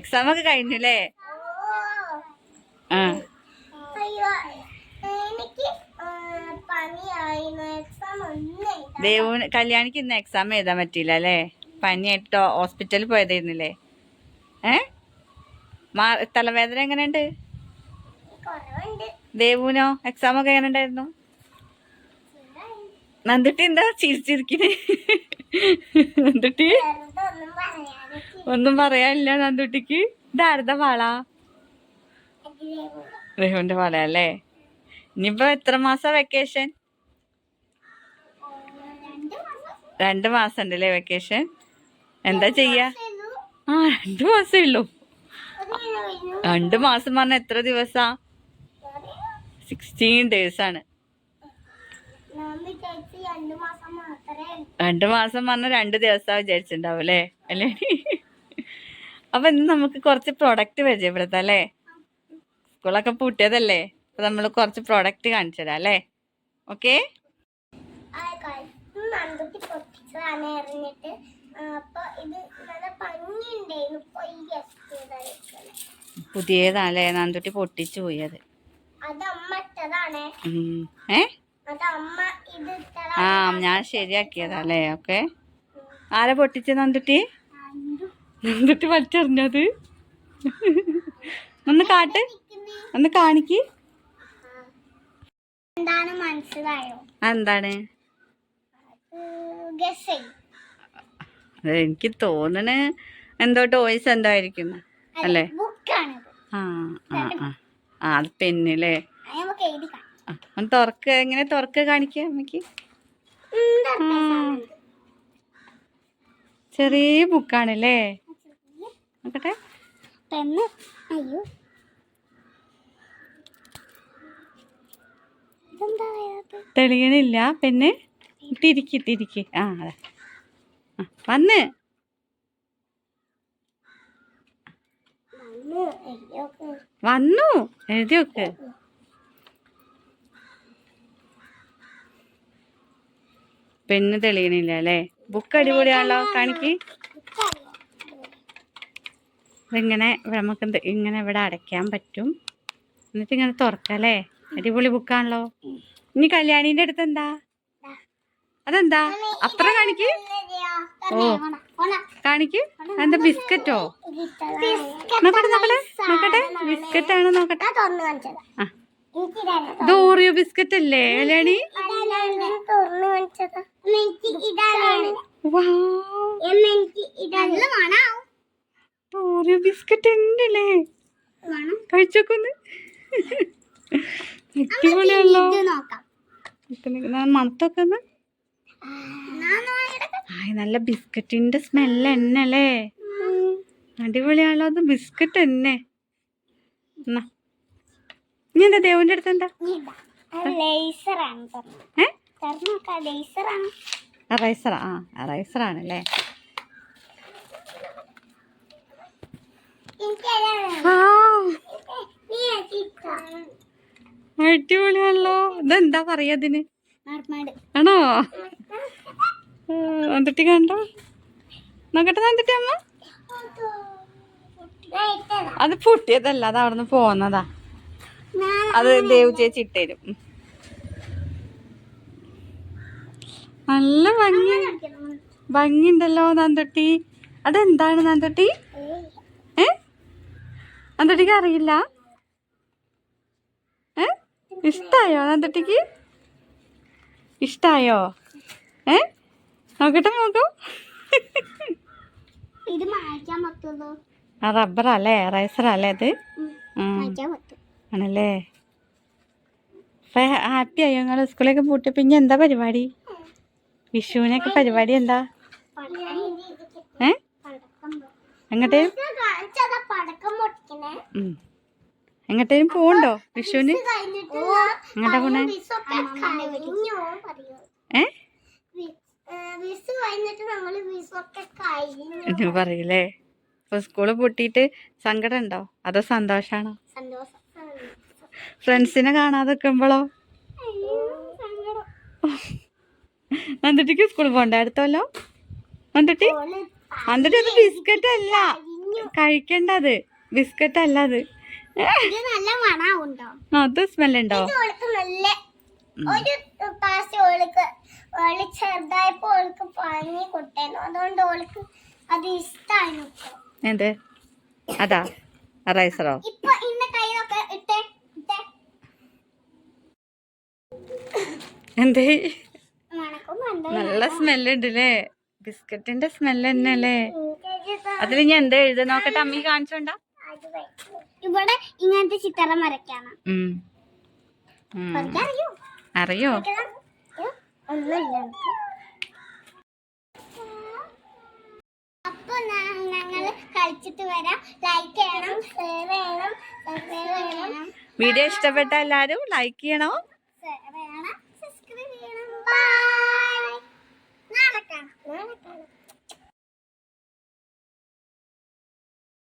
Exam ഒക്കെ കഴിഞ്ഞു അല്ലേ ആ ദേവുന് കല്യാണിക്ക് ഇന്ന് എക്സാം എഴുതാൻ പറ്റിയില്ല അല്ലേ? പനിയായിട്ട് ഹോസ്പിറ്റലിൽ പോയതായിരുന്നില്ലേ? ഏ? മാ തലവേദന എങ്ങനെയുണ്ട്? ദേവുനോ എക്സാം ഒക്കെ എങ്ങനെ ഉണ്ടായിരുന്നു നന്ദുട്ടി എന്താ ചിരിച്ചിരിക്കണേ? നന്ദുട്ടി? ഒന്നും പറയാനില്ല നന്ദുട്ടിക്ക്. ഇതാരുടെ റഹുവിന്റെ വള വാളയല്ലേ ഇനിയിപ്പോ എത്ര മാസാ വെക്കേഷൻ രണ്ട് മാസം ഉണ്ട് അല്ലേ ഉണ്ടല്ലേ വെക്കേഷൻ എന്താ ചെയ്യാ? ആ രണ്ട് മാസേ ഉള്ളൂ. രണ്ടു മാസം പറഞ്ഞ എത്ര ദിവസാ? സിക്സ്റ്റീൻ ഡേയ്സ് ആണ്. രണ്ട് മാസം പറഞ്ഞ രണ്ട് ദിവസാ വിചാരിച്ചിട്ടുണ്ടാവും അല്ലേ? അല്ലേ? അപ്പൊ ഇന്ന് നമുക്ക് കുറച്ച് പ്രോഡക്റ്റ് പരിചയപ്പെടുത്താം അല്ലേ? സ്കൂളൊക്കെ പൂട്ടിയതല്ലേ? അപ്പൊ നമ്മൾ കുറച്ച് പ്രോഡക്റ്റ് കാണിച്ചു തരാം അല്ലേ? ഓക്കെ ആ നന്ദുട്ടി പൊട്ടിച്ചതാണ് എറിഞ്ഞിട്ട് അപ്പൊ ഇത് നല്ല പുതിയതാണല്ലേ? നന്തുട്ടി പൊട്ടിച്ചു പോയി അത് അത് അമ്മ ഇട്ടതാണ്. ഉം. ഏ? അത് അമ്മ ഇത് ആ ഞാൻ ശരിയാക്കിയതാ അല്ലേ? ഓക്കെ ആരെ പൊട്ടിച്ചത് നന്ദുട്ടി? നന്ദുട്ടി വലിച്ചെറിഞ്ഞത്. ഒന്ന് കാട്ട്. ഒന്ന് കാണിക്ക്. എന്താണ് മനസ്സിലായോ? എന്താണ്? എനിക്ക് തോന്നണ് എന്തോ ടോയ്സ് എന്തോ ആയിരിക്കും. അല്ലേ? ആ ആ ആ. ആ അത് പെന്നല്ലേ? ഒന്ന് തുറക്ക. എങ്ങനെ തുറക്ക് കാണിക്കുക അമ്മയ്ക്ക് ചെറിയ ബുക്കാണല്ലേ? നോക്കട്ടെ പെണ്ണ്. അയ്യോ? തെളിയണില്ല. പെണ്ണ്? തിരിക്ക് തിരിക്ക് ആ അതെ. ആ വന്ന്. വന്നു എഴുതി വെക്ക്. പെണ്ണ് തെളിയണില്ല അല്ലേ? ബുക്ക് അടിപൊളിയാണല്ലോ കാണിക്ക്? ഇതിങ്ങനെ നമുക്ക് ഇങ്ങനെ ഇവിടെ അടയ്ക്കാൻ പറ്റും. എന്നിട്ട് ഇങ്ങനെ തുറക്കല്ലേ അല്ലേ? അടിപൊളി ബുക്കാണല്ലോ ഇനി കല്യാണീന്റെ അടുത്ത് എന്താ? അതെന്താ? അത്ര കാണിക്ക്. ഓ. കാണിക്ക്. എന്താ ബിസ്ക്കറ്റോ? നോക്കട്ടെ നോക്കട്ടെ നോക്കട്ടെ. ബിസ്ക്കറ്റ് ആണ് നോക്കട്ടെ? ആ. ഇത് ഓറിയോ ബിസ്ക്കറ്റ് അല്ലേ കല്യാണി. വാ എമ്മ എനിക്ക് ഇതാണ്. നല്ല മണാവും. ഓറിയോ ബിസ്ക്കറ്റ് ഉണ്ടല്ലേ. കഴിച്ചോക്കൊന്ന് അടിപൊളിയല്ലോ മണത്തൊക്കെ ഒന്ന്. ആയ് നല്ല ബിസ്ക്കറ്റിന്റെ സ്മെല്ല് തന്നെ അല്ലേ. അടിപൊളിയാണല്ലോ അത് ബിസ്ക്കറ്റ് തന്നെ എന്നാ ഇനി എന്താ ദേവന്റെ അടുത്ത് എന്താ ഇതാ. അത് ലേസറാണ് തുറന്ന്. ഏ നോക്കാം. ലേസറാണ്. റൈസറാ ആ റൈസറാണ് അല്ലേ എനിക്കതാണ്. ആ നീ എത്തിക്കാം. അടിപൊളിയാണല്ലോ. ഇതെന്താ പറയാ അതിന്? മറുപാട്. ആണോ? എന്നിട്ട് കണ്ടോ? നോക്കട്ടെ നന്നിട്ട് അമ്മ. അത് പൊട്ടിയതല്ല അത് അവിടുന്ന് പോന്നതാ. അത് ദേവ് ചേച്ചി ഇട്ടേരും. നല്ല ഭംഗി. ഭംഗി ഭംഗിയുണ്ടല്ലോ നന്തൊട്ടി അതെന്താണ് നന്തൊട്ടി നന്തൊട്ടിക്ക് അറിയില്ല? ഏ? ഇഷ്ടായോ നന്തൊട്ടിക്ക് ഇഷ്ടായോ? ഏ? നോക്കട്ടെ നോക്കൂ. ഇത് മായ്ക്കാൻ പറ്റുള്ളൂ. ആ റബ്ബറല്ലേ റൈസറല്ലേ അത്? ആണല്ലേ? ഹാപ്പി ആയോ നിങ്ങൾ സ്കൂളൊക്കെ പൂട്ടിയപ്പോ പിന്നെ എന്താ പരിപാടി? വിഷുവിനൊക്കെ പരിപാടി എന്താ? ഏ? എങ്ങോട്ടേ? എങ്ങോട്ടേലും പോണ്ടോ വിഷുവിന്? എങ്ങോട്ടാ പോണേ? ഏ? പറയൂലേ? അപ്പൊ സ്കൂൾ പൂട്ടിയിട്ട് സങ്കടം ഉണ്ടോ? അതോ സന്തോഷാണോ? സന്തോഷം. ഫ്രണ്ട്സിനെ കാണാതെ നിക്കുമ്പോളോ. നന്ദുട്ടിക്ക് സ്കൂളിൽ പോണ്ട? അടുത്തല്ലോ നന്ദുട്ടി? നന്ദുട്ടി അത് ബിസ്ക്കറ്റ് അല്ല. കഴിക്കണ്ടത്. ബിസ്ക്കറ്റ് അല്ല അത്. ഇത് നല്ല മണമുണ്ടോ അത് സ്മെല്ലുണ്ടോ? ഉണ്ടോ ചെറുതായപ്പോ ഓൾക്ക് പനി അതുകൊണ്ട് ഓൾക്ക് അത് ഇഷ്ടായിരുന്നു ഇപ്പൊ. എന്ത്? അതാ റൈസറോ ഇപ്പൊ ഇന്ന കയ്യിലൊക്കെ ഇട്ടേ ഇട്ടേ. എന്തേ? നല്ല സ്മെല്ലുണ്ട് അല്ലേ ബിസ്ക്കറ്റിന്റെ സ്മെല്ല് തന്നെ അല്ലേ അതിൽ ഞാൻ എന്താ എഴുതാ? നോക്കട്ടെ അമ്മി കാണിച്ചോണ്ടാ. ഇവിടെ ഇങ്ങനത്തെ ചിത്രം വരയ്ക്കാണ് അറിയോ? അപ്പൊ ഞങ്ങൾ കളിച്ചിട്ട് വരാം. ലൈക്ക് ചെയ്യണം ഷെയർ ചെയ്യണം ചെയ്യണം. വീഡിയോ ഇഷ്ടപ്പെട്ട എല്ലാരും ലൈക്ക് ചെയ്യണോ. സബ്സ്ക്രൈബ് ചെയ്യണം ബൈ നാളെ കാണാം. നാളെ കാണാം.